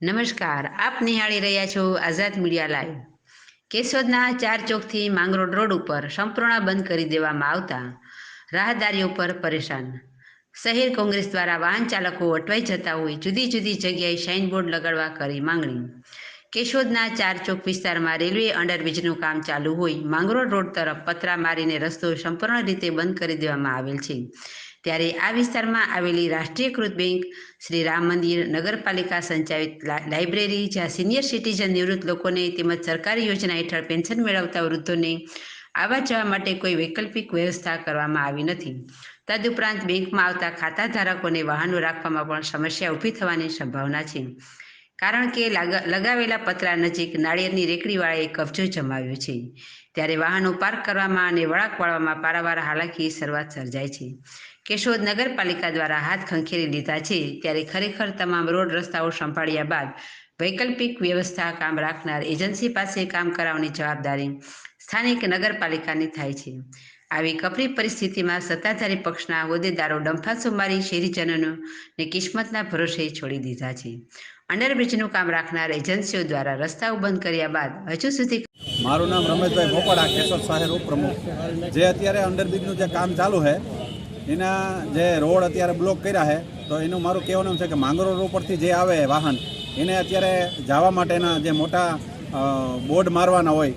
નમસ્કાર, આપ નિહાળી રહ્યા છો આઝાદ મીડિયા લાઈવ. કેશોદના ચાર ચોકથી માંગરોળ રોડ ઉપર સંપૂર્ણ બંધ કરી દેવામાં આવતા રાહદારીઓ પર પરેશાન. શહેર કોંગ્રેસ દ્વારા વાહન ચાલકો અટવાઈ જતા હોય જુદી જુદી જગ્યાએ સાઇનબોર્ડ લગાડવા કરી માંગણી. કેશોદના ચાર ચોક વિસ્તારમાં રેલવે અંડરબ્રિજનું કામ ચાલુ હોય માંગરોળ રોડ તરફ પતરા મારીને રસ્તો સંપૂર્ણ રીતે બંધ કરી દેવામાં આવેલ છે. ત્યારે આ વિસ્તારમાં આવેલી રાષ્ટ્રીયકૃત બેંક શ્રી રામ મંદિર નગરપાલિકા સંચાલિત લાઇબ્રેરી, જ્યાં સિનિયર સિટીઝન નિવૃત્ત લોકોને તેમજ સરકારી યોજના હેઠળ પેન્શન મેળવતા વૃદ્ધોને આવવા જવા માટે કોઈ વૈકલ્પિક વ્યવસ્થા કરવામાં આવી નથી. તદુપરાંત બેંકમાં આવતા ખાતા ધારકોને વાહનો રાખવામાં પણ સમસ્યા ઊભી થવાની સંભાવના છે. કારણ કે લાગ- લગાવેલા પતરા નજીક નાળિયેરની રેકડીવાળાએ કબજો જમાવ્યો છે. ત્યારે વાહનો પાર્ક કરવામાં અને વળાંક વાળવામાં પારાવાર હાલાકી શરૂઆત સર્જાય છે. કેશોદ નગરપાલિકા દ્વારા હાથ ખંખેરી લીધા છે. ત્યારે ખરેખર તમામ રોડ રસ્તાઓ સંભાળ્યા બાદ વૈકલ્પિક વ્યવસ્થા કામ રાખનાર એજન્સી પાસે કામ કરાવવાની જવાબદારી સ્થાનિક નગરપાલિકાની થાય છે. આવી કપરી પરિસ્થિતિમાં સત્તાધારી પક્ષના હોદ્દેદારો ડંફાસો મારી શહેરીજનોને કિસ્મતના ભરોસે છોડી દીધા છે. અંડરબ્રિજનું કામ રાખનાર એજન્સીઓ દ્વારા રસ્તાઓ બંધ કર્યા બાદ હજુ સુધી મારું નામ રમેશભાઈ મોપાડા કેશોદ શહેર ઉપપ્રમુખ. જે અત્યારે અંડરબ્રિજનું જે કામ ચાલુ છે, એના જે રોડ અત્યારે બ્લોક કર્યા છે, તો એનું મારું કહેવાનું એમ છે કે માંગરો રોડ પરથી જે આવે વાહન, એને અત્યારે જવા માટેના જે મોટા બોર્ડ મારવાના હોય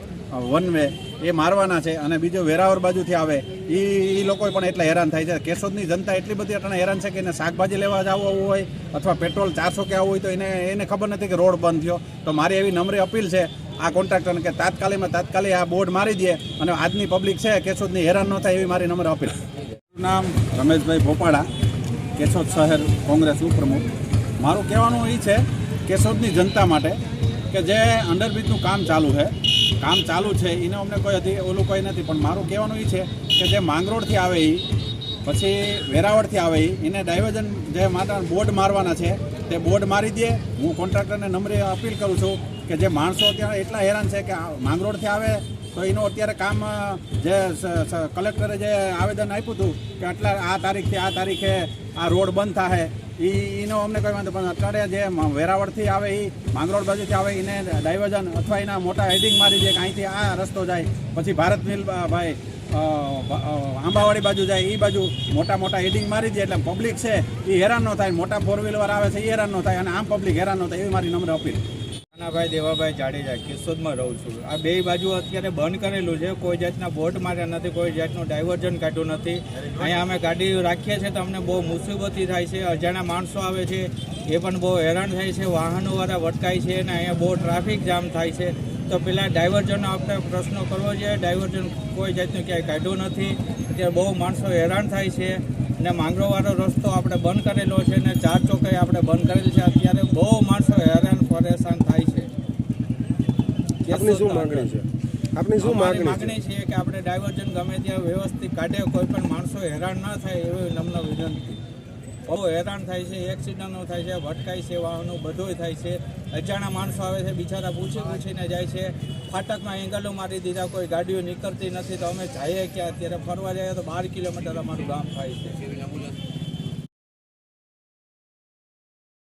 વન વે એ મારવાના છે અને બીજો વેરાવર બાજુથી આવે. એ લોકો પણ એટલા હેરાન થાય છે. કેશોદની જનતા એટલી બધી અટાણે હેરાન છે કે એને શાકભાજી લેવા જવું હોય અથવા પેટ્રોલ ચારસો કે આવવું હોય તો એને એને ખબર નથી કે રોડ બંધ થયો. તો મારી એવી નમ્ર અપીલ છે આ કોન્ટ્રાક્ટરને કે તાત્કાલિકમાં તાત્કાલિક આ બોર્ડ મારી દે અને આજની પબ્લિક છે કેશોદની હેરાન ન થાય એવી મારી નમ્ર અપીલ. નામ રમેશભાઈ ભોપાડા, કેશોદ શહેર કોંગ્રેસ ઉપપ્રમુખ. મારું કહેવાનું એ છે, કેશોદની જનતા માટે કે જે અંડરબ્રિજનું કામ ચાલુ છે કામ ચાલુ છે, એને અમને કોઈ હતી ઓલું કોઈ નથી. પણ મારું કહેવાનું એ છે કે જે માંગરોળથી આવે એ પછી વેરાવળથી આવે એને ડાયવર્ઝન જે માતા બોર્ડ મારવાના છે, તે બોર્ડ મારી દે. હું કોન્ટ્રાક્ટરને નમ્ર અપીલ કરું છું કે જે માણસો ત્યાં એટલા હેરાન છે કે માંગરોળથી આવે તો એનું અત્યારે કામ જે કલેક્ટરે જે આવેદન આપ્યું હતું કે આટલા, આ તારીખથી, આ તારીખે આ રોડ બંધ થાય એ એનો અમને કોઈ વાંધો, પણ અત્યારે જે વેરાવળથી આવે એ માંગરોળ બાજુથી આવે એને ડાયવર્ઝન અથવા એના મોટા હેડિંગ મારી દે કે અહીંથી આ રસ્તો જાય, પછી ભારત મિલ ભાઈ આંબાવાડી બાજુ જાય એ બાજુ મોટા મોટા હેડિંગ મારી દે, એટલે પબ્લિક છે એ હેરાન ન થાય, મોટા ફોર વ્હીલર આવે છે એ હેરાન ન થાય, અને આમ પબ્લિક હેરાન ન થાય, એવી મારી નમ્ર અપીલ. નાનાભાઈ, દેવાભાઈ જાડેજા કેશોદમાં રહું છું. આ બે બાજુ અત્યારે બંધ કરેલું છે. કોઈ જાતના બોટ માર્યા નથી, કોઈ જાતનું ડાયવર્ઝન કાઢ્યું નથી. અહીંયા અમે ગાડી રાખીએ છીએ તો અમને બહુ મુસીબતી થાય છે. અજાણા માણસો આવે છે, એ પણ બહુ હેરાન થાય છે. વાહનોવાળા વટકાય છે અને અહીંયા બહુ ટ્રાફિક જામ થાય છે. તો પેલા ડાયવર્ઝનનો આપણે પ્રશ્નો કરવો જોઈએ. ડાયવર્ઝન કોઈ જાતનું ક્યાંય કાઢ્યું નથી. ત્યારે બહુ માણસો હેરાન થાય છે. ને માંગરોવાળો રસ્તો આપણે બંધ કરેલો છે ને ચાર ચોકાઈ આપણે બંધ કરેલ છે. અત્યારે બહુ માણસો હેરાન, પરેશાન આપની શું માંગણી છે? આપની શું માંગણી છે? કે આપણે ડાયવર્જન ગમે ત્યાં વ્યવસ્થિત કાઢે કોઈ પણ માણસો હેરાન ના થાય એવી નમ્ન વિનંતી. બહુ હેરાન થાય છે એક્સિડન્ટો થાય છે ભટકાય છે વાહનો બધું થાય છે. અજાણા માણસો આવે છે બિચારા પૂછી પૂછીને જાય છે ફાટકમાં એંગલો મારી દીધા કોઈ ગાડીઓ નીકળતી નથી તો અમે જઈએ ક્યાં? અત્યારે ફરવા જઈએ તો બાર કિલોમીટર અમારું ગામ થાય છે.